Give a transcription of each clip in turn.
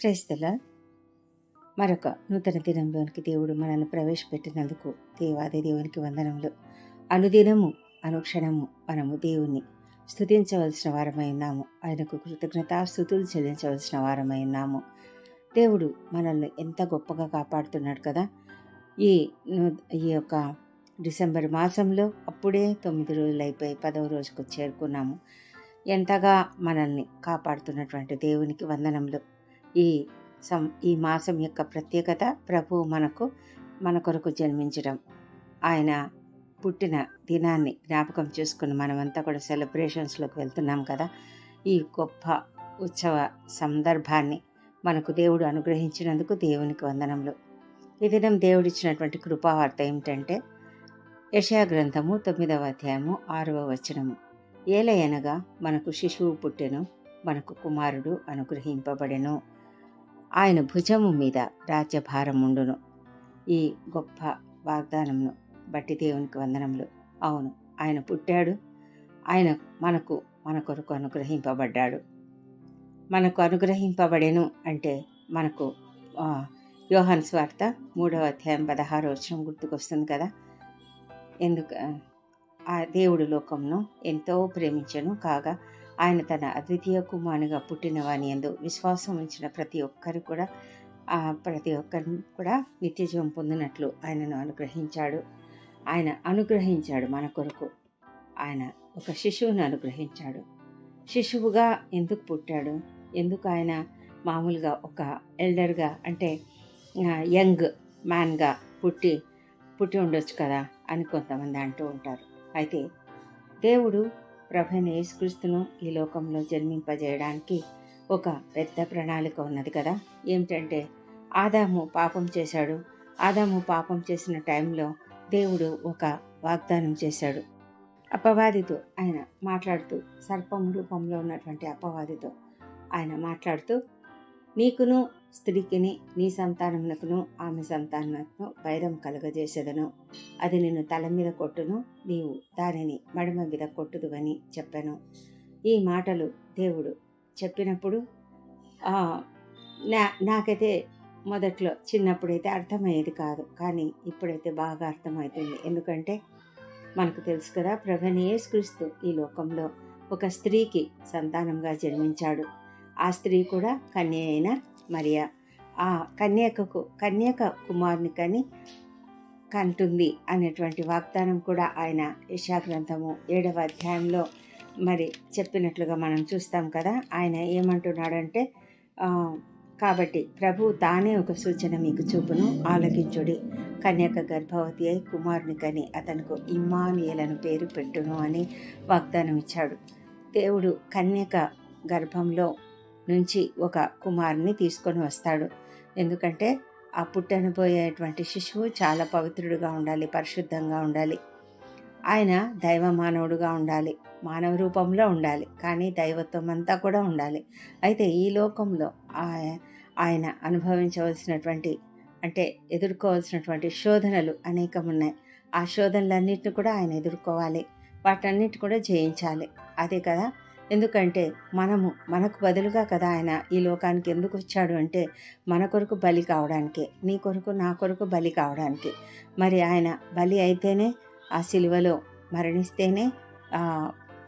క్రైస్తల మరొక నూతన దినంలోనికి దేవుడు మనల్ని ప్రవేశపెట్టినందుకు దేవాది దేవునికి వందనములు. అనుదినము అనుక్షణము మనము దేవుణ్ణి స్థుతించవలసిన వారమై ఉన్నాము. ఆయనకు కృతజ్ఞత స్థుతులు చెల్లించవలసిన వారమై ఉన్నాము. దేవుడు మనల్ని ఎంత గొప్పగా కాపాడుతున్నాడు కదా. ఈ ఈ యొక్క డిసెంబర్ మాసంలో అప్పుడే తొమ్మిది రోజులు అయిపోయి పదవ రోజుకు చేరుకున్నాము. ఎంతగా మనల్ని కాపాడుతున్నటువంటి దేవునికి వందనములు. ఈ సం ఈ మాసం యొక్క ప్రత్యేకత ప్రభువు మనకు మన కొరకు జన్మించడం. ఆయన పుట్టిన దినాన్ని జ్ఞాపకం చేసుకుని మనమంతా కూడా సెలబ్రేషన్స్లోకి వెళ్తున్నాం కదా. ఈ గొప్ప ఉత్సవ సందర్భాన్ని మనకు దేవుడు అనుగ్రహించినందుకు దేవునికి వందనములు. ఈ దినం దేవుడిచ్చినటువంటి కృపావార్త ఏమిటంటే యషయా గ్రంథము తొమ్మిదవ అధ్యాయము ఆరవ వచనము. ఏలయనగా మనకు శిశువు పుట్టెను మనకు కుమారుడు అనుగ్రహింపబడెను. ఆయన భుజము మీద రాజ్యభారం ఉండును ఈ గొప్ప వాగ్దానమును బట్టి దేవునికి వందనములు. అవును ఆయన పుట్టాడు. ఆయన మనకు మన కొరకు అనుగ్రహింపబడ్డాడు. మనకు అనుగ్రహింపబడెను అంటే మనకు యోహన్ స్వార్త మూడవ అధ్యాయం పదహారు వచ్చిన గుర్తుకొస్తుంది కదా? ఎందుకు ఆ దేవుడు లోకంను ఎంతో ప్రేమించను కాగా ఆయన తన అద్వితీయ కుమారునిగా పుట్టినవాని ఎందు విశ్వాసం ఉంచిన ప్రతి ఒక్కరు కూడా ప్రతి ఒక్కరిని కూడా నిత్యజీవం పొందినట్లు ఆయనను అనుగ్రహించాడు. ఆయన అనుగ్రహించాడు మన కొరకు. ఆయన ఒక శిశువును అనుగ్రహించాడు. శిశువుగా ఎందుకు పుట్టాడు? ఎందుకు ఆయన మామూలుగా ఒక ఎల్డర్గా అంటే యంగ్ మ్యాన్గా పుట్టి పుట్టి ఉండొచ్చు కదా అని కొంతమంది అంటూ ఉంటారు. అయితే దేవుడు ప్రభైన యేసుక్రీస్తును ఈ లోకంలో జన్మింపజేయడానికి ఒక పెద్ద ప్రణాళిక ఉన్నది కదా. ఏమిటంటే ఆదాము పాపం చేశాడు. ఆదాము పాపం చేసిన టైంలో దేవుడు ఒక వాగ్దానం చేశాడు. అపవాదితో ఆయన మాట్లాడుతూ సర్పం రూపంలో ఉన్నటువంటి అపవాదితో ఆయన మాట్లాడుతూ నీకును స్త్రీకిని నీ సంతానమునకును ఆమె సంతానమునకును వైరం కలుగజేసేదను. అది నిన్ను తల మీద కొట్టును నీవు దానిని మడమ మీద కొట్టుదువని చెప్పాను. ఈ మాటలు దేవుడు చెప్పినప్పుడు నా నాకైతే మొదట్లో చిన్నప్పుడైతే అర్థమయ్యేది కాదు కానీ ఇప్పుడైతే బాగా అర్థమవుతుంది ఎందుకంటే మనకు తెలుసు కదా ప్రభని యేసుక్రీస్తు ఈ లోకంలో ఒక స్త్రీకి సంతానంగా జన్మించాడు. ఆ స్త్రీ కూడా కన్య అయిన మరియా. ఆ కన్యకకు కన్యక కుమారుని కని కంటుంది అనేటువంటి వాగ్దానం కూడా ఆయన యశాగ్రంథము ఏడవ అధ్యాయంలో మరి చెప్పినట్లుగా మనం చూస్తాం కదా. ఆయన ఏమంటున్నాడంటే కాబట్టి ప్రభు తానే ఒక సూచన మీకు చూపును ఆలకించుడి. కన్యక గర్భవతి అయి కుమారుని కని అతనికి ఇమ్మానియలను పేరు పెట్టును అని వాగ్దానం ఇచ్చాడు. దేవుడు కన్యక గర్భంలో నుంచి ఒక కుమారుని తీసుకొని వస్తాడు. ఎందుకంటే ఆ పుట్టనబోయేటువంటి శిశువు చాలా పవిత్రుడుగా ఉండాలి పరిశుద్ధంగా ఉండాలి. ఆయన దైవ మానవుడుగా ఉండాలి మానవ రూపంలో ఉండాలి కానీ దైవత్వం అంతా కూడా ఉండాలి. అయితే ఈ లోకంలో ఆయ- ఆయన అనుభవించవలసినటువంటి అంటే ఎదుర్కోవాల్సినటువంటి శోధనలు అనేకం ఉన్నాయి ఆ శోధనలన్నింటిని కూడా ఆయన ఎదుర్కోవాలి. వాటన్నిటి కూడా జయించాలి. అదే కదా ఎందుకంటే మనము మనకు బదులుగా కదా ఆయన ఈ లోకానికి ఎందుకు వచ్చాడు అంటే మన కొరకు బలి కావడానికే నీ కొరకు నా కొరకు బలి కావడానికి. మరి ఆయన బలి అయితేనే ఆ సిలువలో మరణిస్తేనే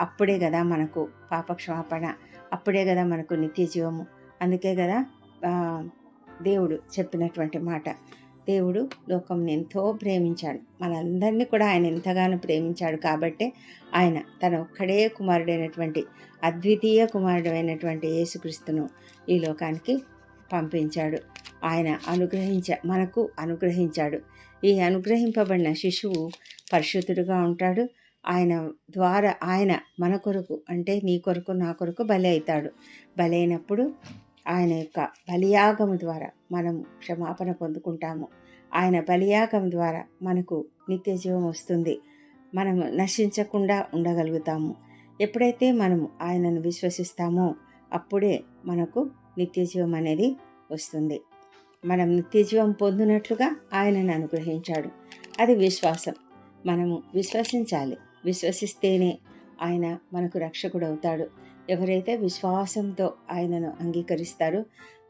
అప్పుడే కదా మనకు పాపక్షమాపణ అప్పుడే కదా మనకు నిత్య జీవము అందుకే కదా దేవుడు చెప్పినటువంటి మాట. దేవుడు లోకంని ఎంతో ప్రేమించాడు. మనందరినీ కూడా ఆయన ఎంతగానో ప్రేమించాడు కాబట్టే ఆయన తన ఒక్కడే కుమారుడైనటువంటి అద్వితీయ కుమారుడైనటువంటి యేసుక్రీస్తును ఈ లోకానికి పంపించాడు. ఆయన అనుగ్రహించ మనకు అనుగ్రహించాడు. ఈ అనుగ్రహింపబడిన శిశువు పరిశుద్ధుడుగా ఉంటాడు. ఆయన ద్వారా ఆయన మన కొరకు అంటే నీ కొరకు నా కొరకు బలి అవుతాడు. బలి అయినప్పుడు ఆయన యొక్క బలియాగము ద్వారా మనం క్షమాపణ పొందుకుంటాము. ఆయన బలియాగం ద్వారా మనకు నిత్య జీవం వస్తుంది. మనము నశించకుండా ఉండగలుగుతాము. ఎప్పుడైతే మనము ఆయనను విశ్వసిస్తామో అప్పుడే మనకు నిత్య జీవం అనేది వస్తుంది. మనం నిత్య జీవం పొందినట్లుగా ఆయనను అనుగ్రహించాడు. అది విశ్వాసం. మనము విశ్వసించాలి. విశ్వసిస్తేనే ఆయన మనకు రక్షకుడు అవుతాడు ఎవరైతే విశ్వాసంతో ఆయనను అంగీకరిస్తారో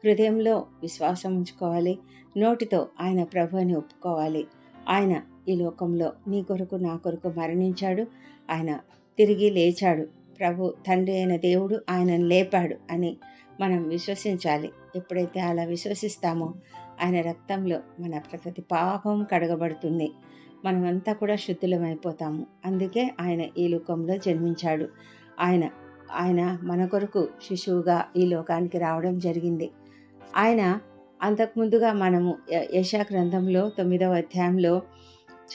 హృదయంలో విశ్వాసం ఉంచుకోవాలి. నోటితో ఆయన ప్రభుని ఒప్పుకోవాలి. ఆయన ఈ లోకంలో నీ కొరకు నా కొరకు మరణించాడు. ఆయన తిరిగి లేచాడు. ప్రభు తండ్రి అయిన దేవుడు ఆయనను లేపాడు అని మనం విశ్వసించాలి. ఎప్పుడైతే అలా విశ్వసిస్తామో ఆయన రక్తంలో మన ప్రతి పాపం కడగబడుతుంది. మనమంతా కూడా శుద్ధులమైపోతాము. అందుకే ఆయన ఈ లోకంలో జన్మించాడు. ఆయన ఆయన మన కొరకు శిశువుగా ఈ లోకానికి రావడం జరిగింది. ఆయన అంతకుముందుగా మనము యశా గ్రంథంలో తొమ్మిదవ అధ్యాయంలో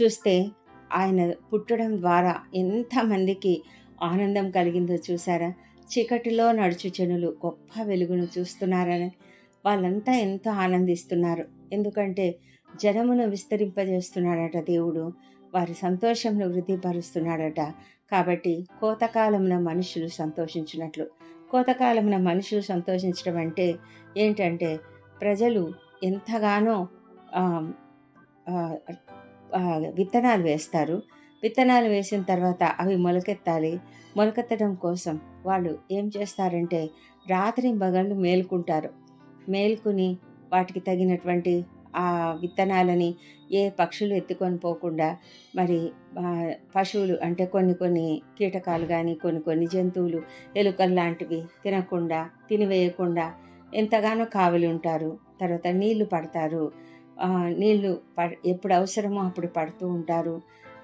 చూస్తే ఆయన పుట్టడం ద్వారా ఎంతమందికి ఆనందం కలిగిందో చూసారా? చీకటిలో నడుచు జనులు గొప్ప వెలుగును చూస్తున్నారని వాళ్ళంతా ఎంతో ఆనందిస్తున్నారు. ఎందుకంటే జనమును విస్తరింపజేస్తున్నాడట దేవుడు వారి సంతోషంను వృద్ధిపరుస్తున్నాడట. కాబట్టి కోతకాలంలో మనుషులు సంతోషించినట్లు కోతకాలమున మనుషులు సంతోషించడం అంటే ఏంటంటే ప్రజలు ఎంతగానో విత్తనాలు వేస్తారు. విత్తనాలు వేసిన తర్వాత అవి మొలకెత్తాలి. మొలకెత్తడం కోసం వాళ్ళు ఏం చేస్తారంటే రాత్రి బగళ్ళు మేలుకుంటారు. మేల్కుని వాటికి తగినటువంటి ఆ విత్తనాలని ఏ పక్షులు ఎత్తుకొని పోకుండా మరి పశువులు అంటే కొన్ని కొన్ని కీటకాలు కానీ కొన్ని కొన్ని జంతువులు ఎలుకలు లాంటివి తినకుండా తినివేయకుండా ఎంతగానో కావలి ఉంటారు. తర్వాత నీళ్ళు పడతారు. నీళ్ళు ప ఎప్పుడు అవసరమో అప్పుడు పడుతూ ఉంటారు.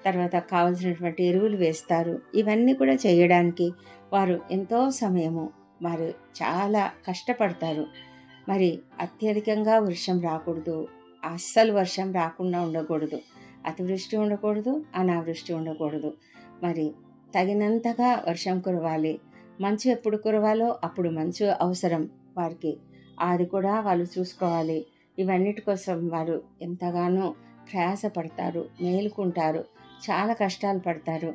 తర్వాత కావలసినటువంటి ఎరువులు వేస్తారు. ఇవన్నీ కూడా చేయడానికి వారు ఎంతో సమయము వారు చాలా కష్టపడతారు. మరి అత్యధికంగా వర్షం రాకూడదు. అస్సలు వర్షం రాకుండా ఉండకూడదు. అతివృష్టి ఉండకూడదు అనావృష్టి ఉండకూడదు. మరి తగినంతగా వర్షం కురవాలి. మంచు ఎప్పుడు కురవాలో అప్పుడు మంచు అవసరం వారికి. అది కూడా వాళ్ళు చూసుకోవాలి. ఇవన్నిటి కోసం వారు ఎంతగానో ప్రయాసపడతారు మేలుకుంటారు చాలా కష్టాలు పడతారు.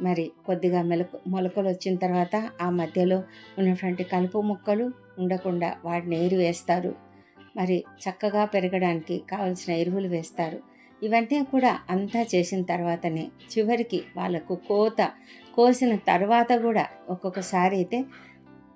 మరి కొద్దిగా మెలకు మొలకలు వచ్చిన తర్వాత ఆ మధ్యలో ఉన్నటువంటి కలుపు మొక్కలు ఉండకుండా వాటిని ఏరు వేస్తారు. మరి చక్కగా పెరగడానికి కావలసిన ఎరువులు వేస్తారు. ఇవన్నీ కూడా అంతా చేసిన తర్వాతనే చివరికి వాళ్ళకు కోత కోసిన తర్వాత కూడా ఒక్కొక్కసారి అయితే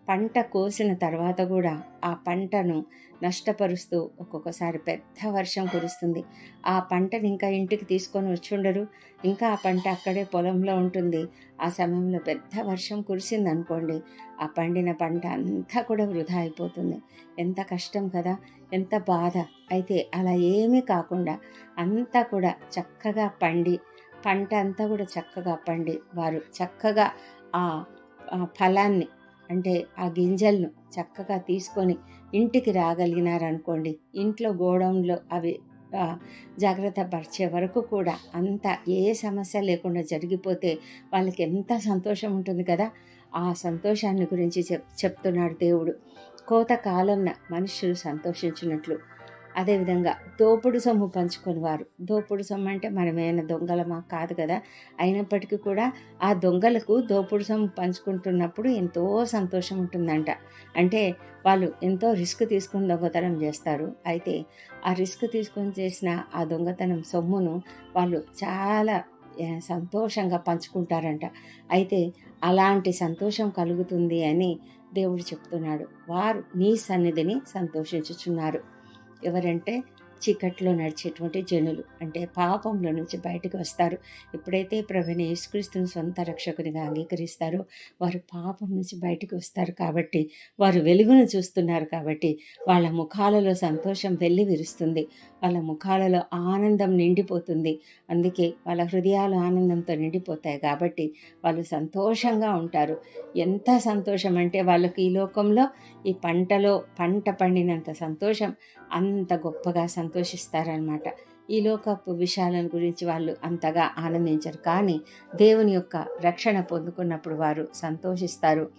పంట కోసిన తర్వాత కూడా ఆ పంటను నష్టపరుస్తూ ఒక్కొక్కసారి పెద్ద వర్షం కురుస్తుంది. ఆ పంటని ఇంకా ఇంటికి తీసుకొని వచ్చుండరు ఇంకా ఆ పంట అక్కడే పొలంలో ఉంటుంది. ఆ సమయంలో పెద్ద వర్షం కురిసింది అనుకోండి ఆ పండిన పంట అంతా కూడా వృధా అయిపోతుంది. ఎంత కష్టం కదా ఎంత బాధ. అయితే అలా ఏమీ కాకుండా అంతా కూడా చక్కగా పండి పంట అంతా కూడా చక్కగా పండి వారు చక్కగా ఆ ఫలాన్ని అంటే ఆ గింజలను చక్కగా తీసుకొని ఇంటికి రాగలిగినారనుకోండి ఇంట్లో గోడౌన్లో అవి జాగ్రత్త పరిచే వరకు కూడా అంత ఏ సమస్య లేకుండా జరిగిపోతే వాళ్ళకి ఎంత సంతోషం ఉంటుంది కదా? ఆ సంతోషాన్ని గురించి చెప్ చెప్తున్నాడు దేవుడు. కోత కాలంన మనుషులు సంతోషించినట్లు అదేవిధంగా దోపుడు సొమ్ము పంచుకొని వారు దోపుడు సొమ్ము అంటే మనమేమైనా దొంగలమా కాదు కదా. అయినప్పటికీ కూడా ఆ దొంగలకు దోపుడు సొమ్ము పంచుకుంటున్నప్పుడు ఎంతో సంతోషం ఉంటుందంట. అంటే వాళ్ళు ఎంతో రిస్క్ తీసుకుని దొంగతనం చేస్తారు. అయితే ఆ రిస్క్ తీసుకొని చేసిన ఆ దొంగతనం సొమ్మును వాళ్ళు చాలా సంతోషంగా పంచుకుంటారంట. అయితే అలాంటి సంతోషం కలుగుతుంది అని దేవుడు చెప్తున్నాడు. వారు నీ సన్నిధిని సంతోషించుచున్నారు. ఎవరంటే చీకట్లో నడిచేటువంటి జనులు. అంటే పాపంలో నుంచి బయటకు వస్తారు. ఎప్పుడైతే ప్రభుని యేసుక్రీస్తుని సొంత రక్షకునిగా అంగీకరిస్తారో వారు పాపం నుంచి బయటకు వస్తారు కాబట్టి వారు వెలుగును చూస్తున్నారు కాబట్టి వాళ్ళ ముఖాలలో సంతోషం వెళ్ళి విరుస్తుంది. వాళ్ళ ముఖాలలో ఆనందం నిండిపోతుంది. అందుకే వాళ్ళ హృదయాలు ఆనందంతో నిండిపోతాయి కాబట్టి వాళ్ళు సంతోషంగా ఉంటారు. ఎంత సంతోషం అంటే వాళ్ళకి ఈ లోకంలో ఈ పంటలో పంట పండినంత సంతోషం అంత గొప్పగా సంతోషిస్తారనమాట ఈ లోకపు విషయాలను గురించి వాళ్ళు అంతగా ఆనందించరు. కానీ దేవుని యొక్క రక్షణ పొందుకున్నప్పుడు వారు సంతోషిస్తారు.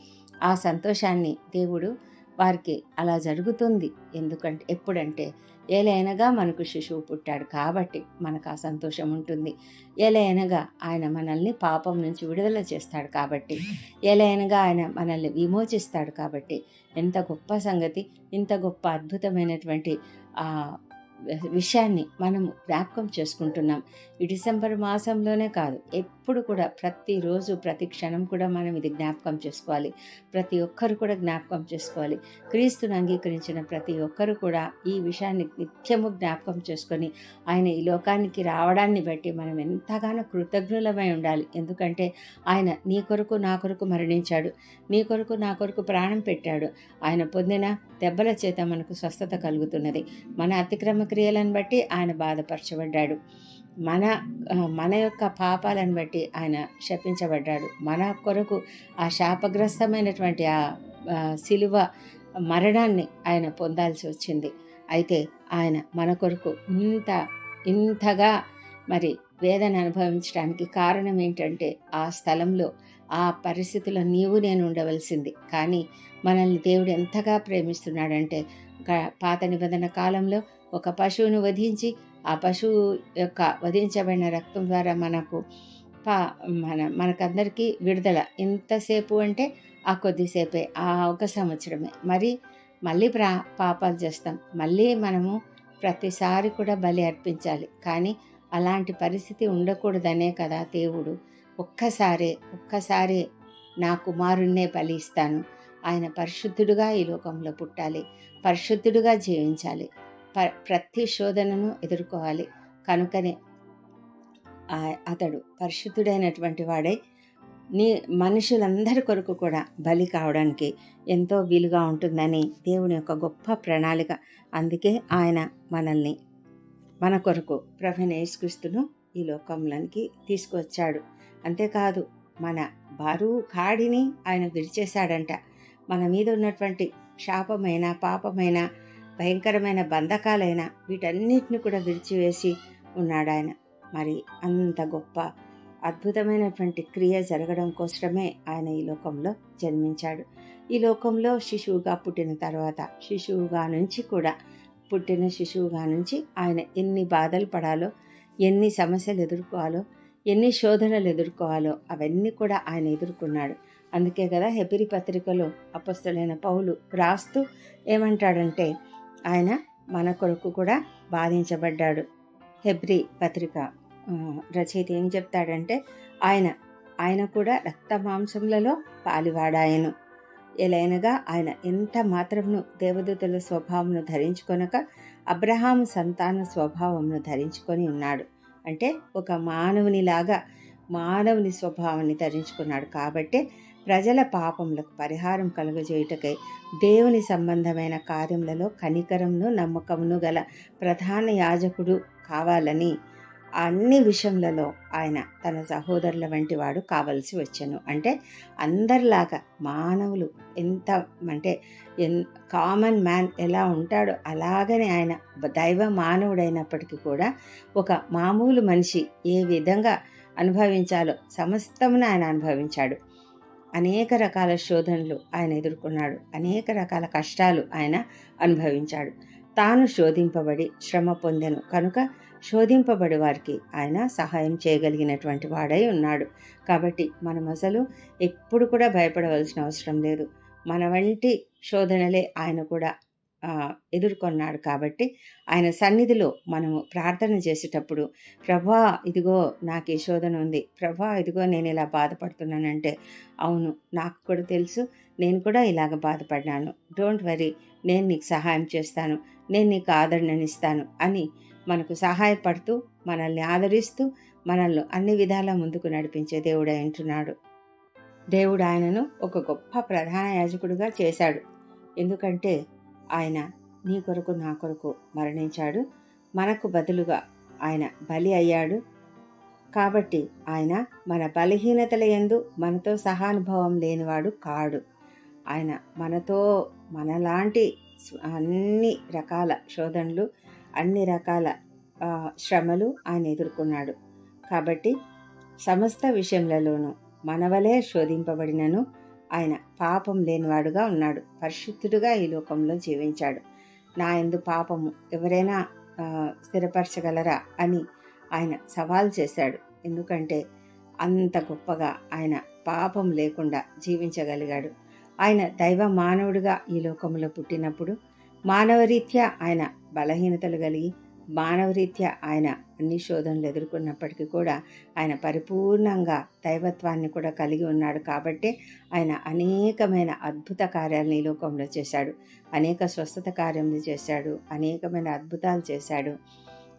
ఆ సంతోషాన్ని దేవుడు వారికి అలా జరుగుతుంది. ఎందుకంటే ఎప్పుడంటే ఏలైనగా మనకు శిశువు పుట్టాడు కాబట్టి మనకు ఆ సంతోషం ఉంటుంది. ఏలైనగా ఆయన మనల్ని పాపం నుంచి విడుదల చేస్తాడు కాబట్టి ఏలైనగా ఆయన మనల్ని విమోచిస్తాడు కాబట్టి ఎంత గొప్ప సంగతి ఇంత గొప్ప అద్భుతమైనటువంటి ఆ విషయాన్ని మనము జ్ఞాపకం చేసుకుంటున్నాం. ఈ డిసెంబర్ మాసంలోనే కాదు ఎప్పుడు కూడా ప్రతిరోజు ప్రతి క్షణం కూడా మనం ఇది జ్ఞాపకం చేసుకోవాలి. ప్రతి ఒక్కరు కూడా జ్ఞాపకం చేసుకోవాలి. క్రీస్తుని అంగీకరించిన ప్రతి ఒక్కరు కూడా ఈ విషయాన్ని నిత్యము జ్ఞాపకం చేసుకొని ఆయన ఈ లోకానికి రావడాన్ని బట్టి మనం ఎంతగానో కృతజ్ఞులమై ఉండాలి. ఎందుకంటే ఆయన నీ కొరకు నా కొరకు మరణించాడు. నీ కొరకు నా కొరకు ప్రాణం పెట్టాడు. ఆయన పొందిన దెబ్బల చేత మనకు స్వస్థత కలుగుతున్నది. మన అతిక్రమ క్రియలను బట్టి ఆయన బాధపరచబడ్డాడు. మన మన యొక్క పాపాలను బట్టి ఆయన శపించబడ్డాడు. మన కొరకు ఆ శాపగ్రస్తమైనటువంటి ఆ శిలువ మరణాన్ని ఆయన పొందాల్సి వచ్చింది. అయితే ఆయన మన కొరకు ఇంత ఇంతగా మరి వేదన అనుభవించడానికి కారణం ఏంటంటే ఆ స్థలంలో ఆ పరిస్థితుల్లో నీవు నేను ఉండవలసింది. కానీ మనల్ని దేవుడు ఎంతగా ప్రేమిస్తున్నాడంటే పాత నిబంధన కాలంలో ఒక పశువును వధించి ఆ పశువు యొక్క వధించబడిన రక్తం ద్వారా మనకు పా మన మనకందరికీ విడుదల. ఎంతసేపు అంటే ఆ కొద్దిసేపే ఆ ఒక సంవత్సరమే. మరి మళ్ళీ ప్రా పాపాలు చేస్తాం. మళ్ళీ మనము ప్రతిసారి కూడా బలి అర్పించాలి. కానీ అలాంటి పరిస్థితి ఉండకూడదనే కదా దేవుడు. ఒక్కసారే ఒక్కసారే నా కుమారుణ్ణే బలి ఇస్తాను. ఆయన పరిశుద్ధుడుగా ఈ లోకంలో పుట్టాలి. పరిశుద్ధుడుగా జీవించాలి. ప ప్రతి శోధనను ఎదుర్కోవాలి. కనుకనే అతడు పరిశుద్ధుడైనటువంటి వాడై. నీ మనుషులందరి కొరకు కూడా బలి కావడానికి ఎంతో వీలుగా ఉంటుందని దేవుని యొక్క గొప్ప ప్రణాళిక. అందుకే ఆయన మనల్ని మన కొరకు ప్రభు యేసుక్రీస్తును ఈ లోకంలోనికి తీసుకొచ్చాడు. అంతేకాదు మన బరువు కాడిని ఆయన విరిచేశాడంట మన మీద ఉన్నటువంటి శాపమైన పాపమైన భయంకరమైన బంధకాలైన వీటన్నిటిని కూడా విరిచివేసి ఉన్నాడు ఆయన మరి అంత గొప్ప అద్భుతమైనటువంటి క్రియ జరగడం కోసమే ఆయన ఈ లోకంలో జన్మించాడు. ఈ లోకంలో శిశువుగా పుట్టిన తర్వాత శిశువుగా నుంచి కూడా పుట్టిన శిశువుగా నుంచి ఆయన ఎన్ని బాధలు పడాలో ఎన్ని సమస్యలు ఎదుర్కోవాలో ఎన్ని శోధనలు ఎదుర్కోవాలో అవన్నీ కూడా ఆయన ఎదుర్కొన్నాడు. అందుకే కదా హెపిరి పత్రికలో అపస్తులైన పౌలు రాస్తూ ఏమంటాడంటే ఆయన మన కొరకు కూడా బాధించబడ్డాడు. హెబ్రి పత్రిక. రచయిత ఏం చెప్తాడంటే ఆయన ఆయన కూడా రక్త మాంసములలో పాలివాడాయను. ఎలైనగా ఆయన ఎంత మాత్రమును దేవదూతల స్వభావమును ధరించుకొనక అబ్రహాం సంతాన స్వభావమును ధరించుకొని ఉన్నాడు. అంటే ఒక మానవునిలాగా మానవుని స్వభావాన్ని ధరించుకున్నాడు. కాబట్టి ప్రజల పాపములకు పరిహారం కలుగజేయుటకై దేవుని సంబంధమైన కార్యములలో కనికరమును నమ్మకమును గల ప్రధాన యాజకుడు కావాలని అన్ని విషయంలలో ఆయన తన సహోదరుల వంటి వాడు కావలసి వచ్చాను. అంటే అందరిలాగా మానవులు ఎంత అంటే ఎన్ కామన్ మ్యాన్ ఎలా ఉంటాడో అలాగనే ఆయన దైవ మానవుడైనప్పటికీ కూడా ఒక మామూలు మనిషి ఏ విధంగా అనుభవించాలో సమస్తమును ఆయన అనుభవించాడు. అనేక రకాల శోధనలు ఆయన ఎదుర్కొన్నాడు. అనేక రకాల కష్టాలు ఆయన అనుభవించాడు. తాను శోధింపబడి శ్రమ పొందెను. కనుక శోధింపబడి వారికి ఆయన సహాయం చేయగలిగినటువంటి వాడై ఉన్నాడు. కాబట్టి మనం అసలు ఎప్పుడు కూడా భయపడవలసిన అవసరం లేదు. మన వంటి శోధనలే ఆయన కూడా ఎదుర్కొన్నాడు కాబట్టి ఆయన సన్నిధిలో మనము ప్రార్థన చేసేటప్పుడు ప్రభా ఇదిగో నాకు ఈ శోధన ఉంది. ప్రభా ఇదిగో నేను ఇలా బాధపడుతున్నానంటే అవును నాకు కూడా తెలుసు. నేను కూడా ఇలాగ బాధపడినాను డోంట్ వరీ నేను నీకు సహాయం చేస్తాను. నేను నీకు ఆదరణనిస్తాను అని మనకు సహాయపడుతూ మనల్ని ఆదరిస్తూ మనల్ని అన్ని విధాలా ముందుకు నడిపించే దేవుడు అంటున్నాడు దేవుడు ఆయనను ఒక గొప్ప ప్రధాన యాజకుడిగా చేశాడు. ఎందుకంటే ఆయన నీ కొరకు నా కొరకు మరణించాడు. మనకు బదులుగా ఆయన బలి అయ్యాడు. కాబట్టి ఆయన మన బలహీనతల ఎందు మనతో సహానుభవం లేనివాడు కాడు. ఆయన మనతో మనలాంటి అన్ని రకాల శోధనలు అన్ని రకాల శ్రమలు ఆయన ఎదుర్కొన్నాడు. కాబట్టి సమస్త విషయములలోనూ మనవలే శోధింపబడినను ఆయన పాపం లేనివాడుగా ఉన్నాడు. పరిశుద్ధుడుగా ఈ లోకంలో జీవించాడు. నా ఎందు పాపము ఎవరైనా స్థిరపరచగలరా అని ఆయన సవాల్ చేశాడు. ఎందుకంటే అంత గొప్పగా ఆయన పాపం లేకుండా జీవించగలిగాడు. ఆయన దైవ మానవుడిగా ఈ లోకంలో పుట్టినప్పుడు మానవరీత్యా ఆయన బలహీనతలు కలిగి మానవరీత్యా ఆయన అన్ని శోధనలు ఎదుర్కొన్నప్పటికీ కూడా ఆయన పరిపూర్ణంగా దైవత్వాన్ని కూడా కలిగి ఉన్నాడు కాబట్టి ఆయన అనేకమైన అద్భుత కార్యాలను ఈ లోకంలో చేశాడు. అనేక స్వస్థత కార్యములు చేశాడు. అనేకమైన అద్భుతాలు చేశాడు.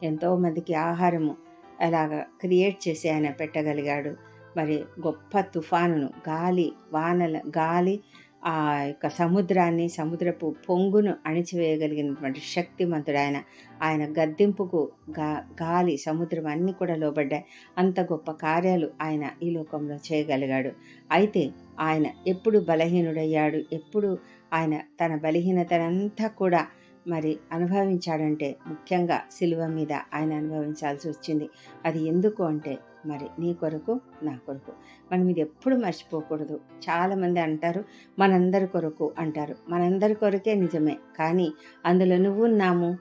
ఎంతోమందికి ఆహారము అలాగ క్రియేట్ చేసి ఆయన పెట్టగలిగాడు. మరి గొప్ప తుఫానును గాలి వానల గాలి ఆ యొక్క సముద్రాన్ని సముద్రపు పొంగును అణిచివేయగలిగినటువంటి శక్తిమంతుడు ఆయన. ఆయన గద్దెంపుకు గా గాలి సముద్రం అన్నీ కూడా లోబడ్డాయి. అంత గొప్ప కార్యాలు ఆయన ఈ లోకంలో చేయగలిగాడు. అయితే ఆయన ఎప్పుడు బలహీనుడయ్యాడు? ఎప్పుడు ఆయన తన బలహీనతనంతా కూడా మరి అనుభవించాడంటే ముఖ్యంగా సిలువ మీద ఆయన అనుభవించాల్సి వచ్చింది. అది ఎందుకు అంటే మరి నీ కొరకు నా కొరకు. మనం ఇది ఎప్పుడు మర్చిపోకూడదు. చాలామంది అంటారు మనందరి కొరకు అంటారు. మనందరి కొరకే నిజమే. కానీ అందులో నువ్వు ఉన్నాము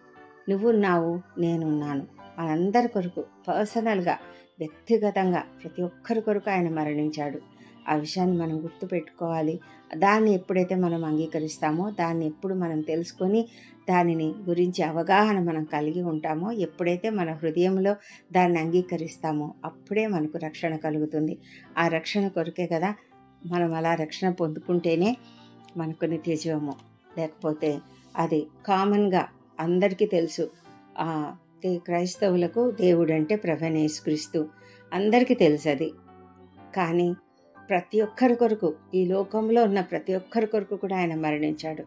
నువ్వు ఉన్నావు నేనున్నాను మనందరి కొరకు పర్సనల్గా వ్యక్తిగతంగా ప్రతి ఒక్కరి కొరకు ఆయన మరణించాడు. ఆ విషయాన్ని మనం గుర్తుపెట్టుకోవాలి. దాన్ని ఎప్పుడైతే మనం అంగీకరిస్తామో దాన్ని ఎప్పుడు మనం తెలుసుకొని దానిని గురించి అవగాహన మనం కలిగి ఉంటామో ఎప్పుడైతే మన హృదయంలో దాన్ని అంగీకరిస్తామో అప్పుడే మనకు రక్షణ కలుగుతుంది. ఆ రక్షణ కొరకే కదా మనం అలా రక్షణ పొందుకుంటేనే మనకు నిత్యజీవము లేకపోతే అది కామన్గా అందరికీ తెలుసు. క్రైస్తవులకు దేవుడు అంటే ప్రభనేసుక్రీస్తు అందరికీ తెలుసు అది కానీ ప్రతి ఒక్కరి కొరకు ఈ లోకంలో ఉన్న ప్రతి ఒక్కరి కొరకు కూడా ఆయన మరణించాడు.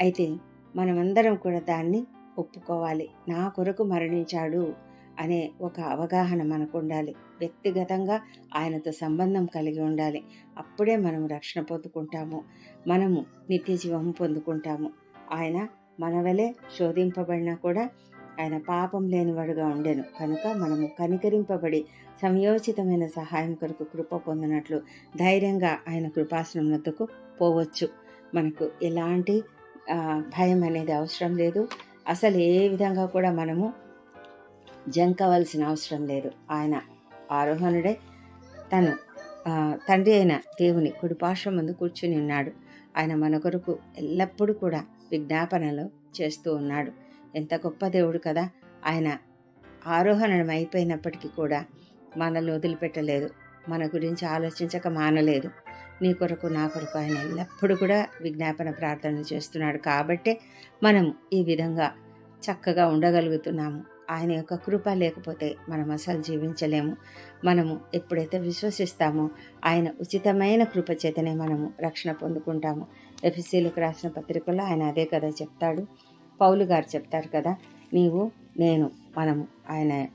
అయితే మనమందరం కూడా దాన్ని ఒప్పుకోవాలి. నా కొరకు మరణించాడు అనే ఒక అవగాహన మనకు ఉండాలి. వ్యక్తిగతంగా ఆయనతో సంబంధం కలిగి ఉండాలి. అప్పుడే మనం రక్షణ పొందుకుంటాము. మనము నిత్య జీవం పొందుకుంటాము. ఆయన మన వలె శోధింపబడినా కూడా ఆయన పాపం లేనివాడుగా ఉండెను. కనుక మనము కనికరింపబడి సంయోచితమైన సహాయం కొరకు కృప పొందినట్లు ధైర్యంగా ఆయన కృపాసనం వద్దకు పోవచ్చు. మనకు ఎలాంటి భయం అనేది అవసరం లేదు. అసలు ఏ విధంగా కూడా మనము జంకవలసిన అవసరం లేదు. ఆయన ఆరోహణుడే. తను తండ్రి అయిన దేవుని కుడిపార్శ్వం ముందు కూర్చుని ఉన్నాడు. ఆయన మన కొరకు ఎల్లప్పుడూ కూడా విజ్ఞాపనలు చేస్తూ ఉన్నాడు. ఎంత గొప్ప దేవుడు కదా. ఆయన ఆరోహణం అయిపోయినప్పటికీ కూడా మనల్ని వదిలిపెట్టలేదు. మన గురించి ఆలోచించక మానలేదు. నీ కొరకు నా కొరకు ఆయన ఎల్లప్పుడూ కూడా విజ్ఞాపన ప్రార్థనలు చేస్తున్నాడు. కాబట్టే మనం ఈ విధంగా చక్కగా ఉండగలుగుతున్నాము. ఆయన యొక్క కృప లేకపోతే మనం అసలు జీవించలేము. మనము ఎప్పుడైతే విశ్వసిస్తామో ఆయన ఉచితమైన కృప చేతనే మనము రక్షణ పొందుకుంటాము. ఎఫ్సీలకు రాసిన పత్రికలో ఆయన అదే కదా చెప్తాడు. పౌలు గారు చెప్తారు కదా నీవు నేను మనము ఆయన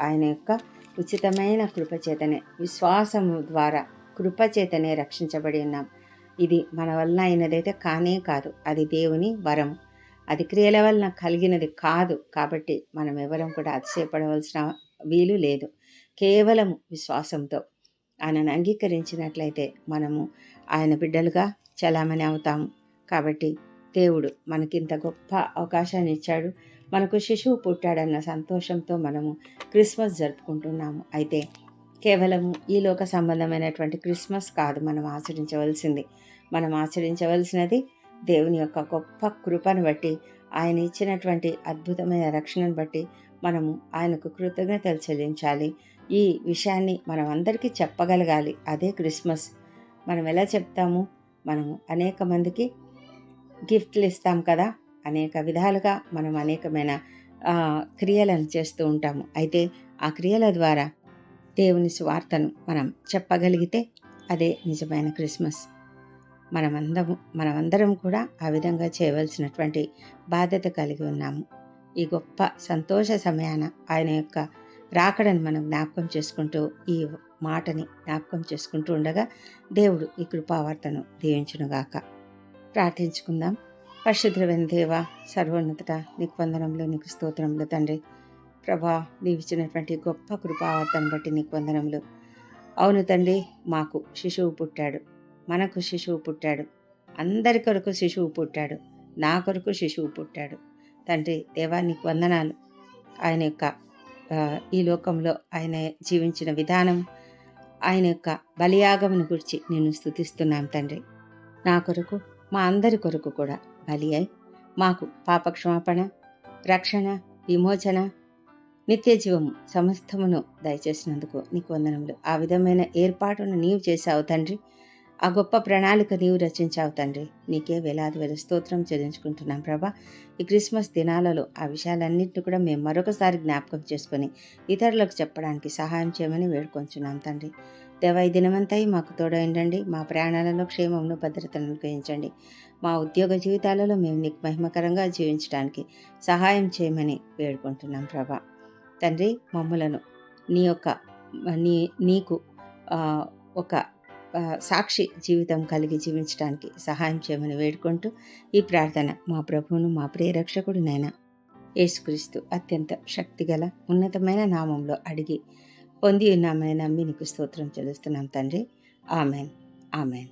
ఆయన యొక్క ఉచితమైన కృపచేతనే విశ్వాసము ద్వారా కృపచేతనే రక్షించబడి ఉన్నాం. ఇది మన వలన అయినదైతే కానే కాదు అది దేవుని వరం. అది క్రియల వలన కలిగినది కాదు కాబట్టి మనం ఎవరం కూడా అతిశయపడవలసిన వీలు లేదు. కేవలం విశ్వాసంతో ఆయనను అంగీకరించినట్లయితే మనము ఆయన బిడ్డలుగా చలామణి అవుతాము. కాబట్టి దేవుడు మనకింత గొప్ప అవకాశాన్ని ఇచ్చాడు మనకు శిశువు పుట్టాడన్న సంతోషంతో మనము క్రిస్మస్ జరుపుకుంటున్నాము. అయితే కేవలం ఈ లోక సంబంధమైనటువంటి క్రిస్మస్ కాదు మనం ఆచరించవలసింది. మనం ఆచరించవలసినది దేవుని యొక్క గొప్ప కృపను బట్టి ఆయన ఇచ్చినటువంటి అద్భుతమైన రక్షణను బట్టి మనము ఆయనకు కృతజ్ఞతలు చెల్లించాలి. ఈ విషయాన్ని మనం అందరికీ చెప్పగలగాలి. అదే క్రిస్మస్. మనం ఎలా చెప్తాము? మనము అనేక మందికి గిఫ్ట్లు ఇస్తాం కదా? అనేక విధాలుగా మనం అనేకమైన క్రియలను చేస్తూ ఉంటాము. అయితే ఆ క్రియల ద్వారా దేవుని స్వార్థను మనం చెప్పగలిగితే అదే నిజమైన క్రిస్మస్. మనమందము మనమందరం కూడా ఆ విధంగా చేయవలసినటువంటి బాధ్యత కలిగి ఉన్నాము. ఈ గొప్ప సంతోష సమయాన ఆయన యొక్క రాకడని మనం జ్ఞాపకం చేసుకుంటూ ఈ మాటని జ్ఞాపకం చేసుకుంటూ ఉండగా దేవుడు ఈ కృపావార్తను దీవించునుగాక. ప్రార్థించుకుందాం. పరిశుద్రమైన దేవ సర్వోన్నత నీకు వందనంలో నీకు స్తోత్రంలో తండ్రి. ప్రభా నీవిచ్చినటువంటి గొప్ప కృపావర్తను బట్టి నీకు వందనములు. అవును తండ్రి మాకు శిశువు పుట్టాడు. మనకు శిశువు పుట్టాడు. అందరి కొరకు శిశువు పుట్టాడు. నా కొరకు శిశువు పుట్టాడు. తండ్రి దేవా నీకు వందనాలు. ఆయన యొక్క ఈ లోకంలో ఆయన జీవించిన విధానం ఆయన యొక్క బలియాగమును గురించి నేను స్థుతిస్తున్నాను తండ్రి. నా కొరకు మా అందరి కొరకు కూడా బలి అయి మాకు పాపక్షమాపణ రక్షణ విమోచన నిత్య జీవము సమస్తమును దయచేసినందుకు నీకు వందనములు. ఆ విధమైన ఏర్పాటును నీవు చేశావు తండ్రి. ఆ గొప్ప ప్రణాళిక నీవు రచించావు తండ్రి. నీకే వేలాది వేల స్తోత్రం చెల్లించుకుంటున్నాం ప్రభా. ఈ క్రిస్మస్ దినాలలో ఆ విషయాలన్నింటినీ కూడా మేము మరొకసారి జ్ఞాపకం చేసుకొని ఇతరులకు చెప్పడానికి సహాయం చేయమని వేడుకొంచున్నాం తండ్రి. దేవా ఈ దినమంతా మాకు తోడైండండి. మా ప్రయాణాలలో క్షేమమును భద్రతను అనుగ్రహించండి. మా ఉద్యోగ జీవితాలలో మేము నీకు మహిమకరంగా జీవించడానికి సహాయం చేయమని వేడుకుంటున్నాం ప్రభా. తండ్రి మమ్మలను నీ యొక్క నీ నీకు ఒక సాక్షి జీవితం కలిగి జీవించడానికి సహాయం చేయమని వేడుకుంటూ ఈ ప్రార్థన మా ప్రభువును మా ప్రియరక్షకుడినైనా యేసుక్రీస్తు అత్యంత శక్తిగల ఉన్నతమైన నామంలో అడిగి పొంది ఉన్నామని నమ్మి నీకు స్తోత్రం చెల్లిస్తున్నాం తండ్రి. ఆమెన్. ఆమెన్.